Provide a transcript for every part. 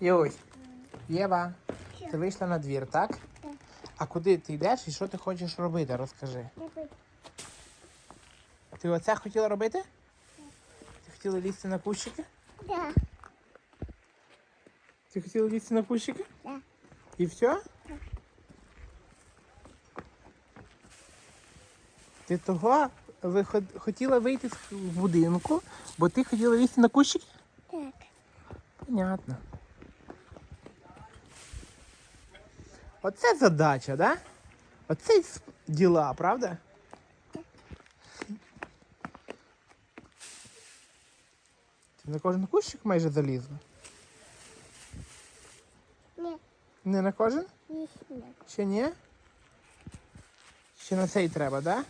Юсь, Єва, ти вийшла на двір, так? Так. А куди ти йдеш і що ти хочеш робити? Розкажи. Ти оце хотіла робити? Ти хотіла лізти на кущики? Да. Ти хотіла лізти на кущики? Да. І все? Ти того ви хотіла вийти з будинку, бо ти хотіла лізти на кущики? Так. Понятно. Оце задача, да? Оце діла, правда? Ти на кожен кущик майже залізла? Не, Не на кожен? не сюда. Ще ні? Ще на цей треба, да?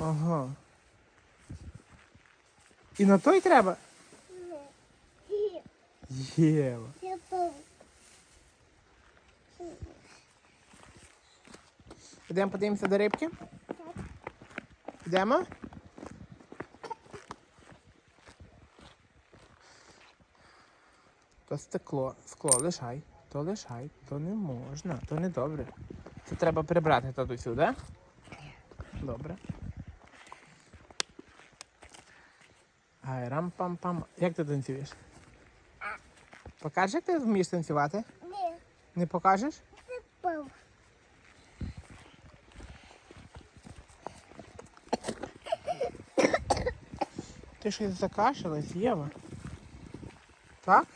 Ага. І на той треба? Не. Єва. Я пов- Підемо подивимося до рибки? Йдемо? То стекло, скло лишай, то лишай, то не можна, то не добре. Це треба прибрати тут сюди. Добре. Ай, рам-пам-пам. Як ти танцюєш? Покажеш, як ти вмієш танцювати? Не, Не покажеш? це пов. Ти щось закашилась, Єва? Так?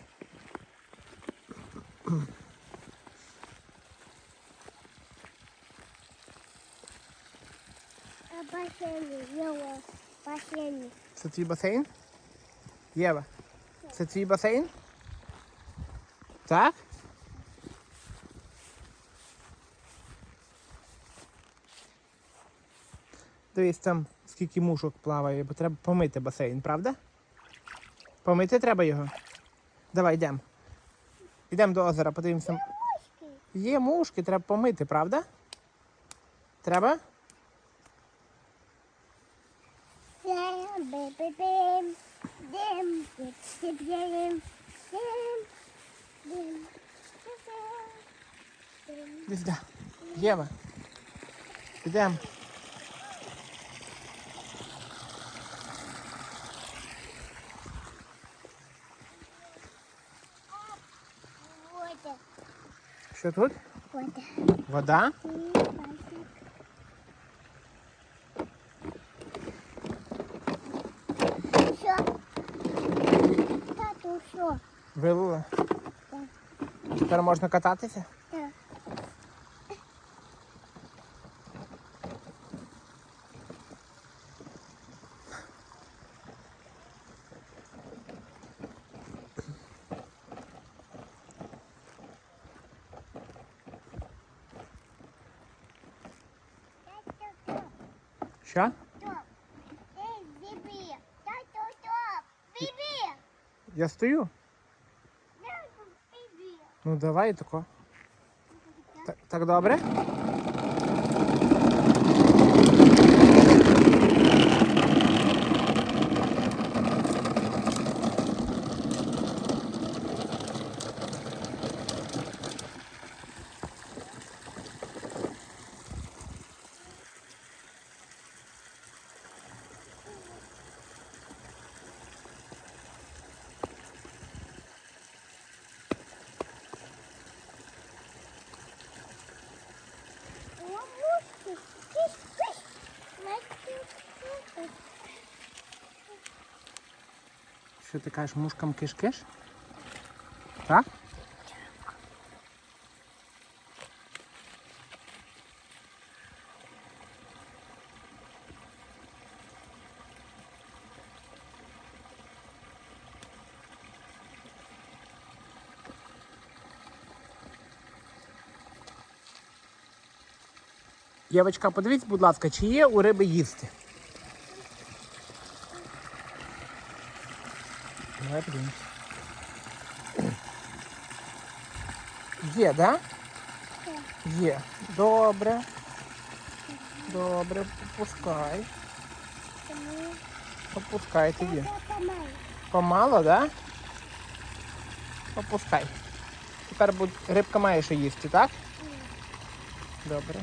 А басейні, Йова, басейні. Це твій басейн? Єва, це твій басейн? Так? Дивись, там скільки мушок плаває, бо треба помити басейн, правда? Помити треба його? Давай йдемо. Йдемо до озера, подивимося. Мушки. Є мушки, треба помити, правда? Треба? Дем, бе-бе-бем. Дем, бе-бе-бем. Що тут? вода. Вода? Що? Тату, що? Вилила. Так. Тепер можна кататися? Так. Що? Я стою? Ну давай тако. Так, так добре? Що ти кажеш, мушкам киш-киш? Так? Євочка, подивіться, будь ласка, чи є у риби їсти? Давай подивимось. Є, да? Є. Добре. Добре, попускай. Попускай тоді. Це помалу. Помало, да? Опускай. Тепер будь... рибка має що їсти, так? Добре.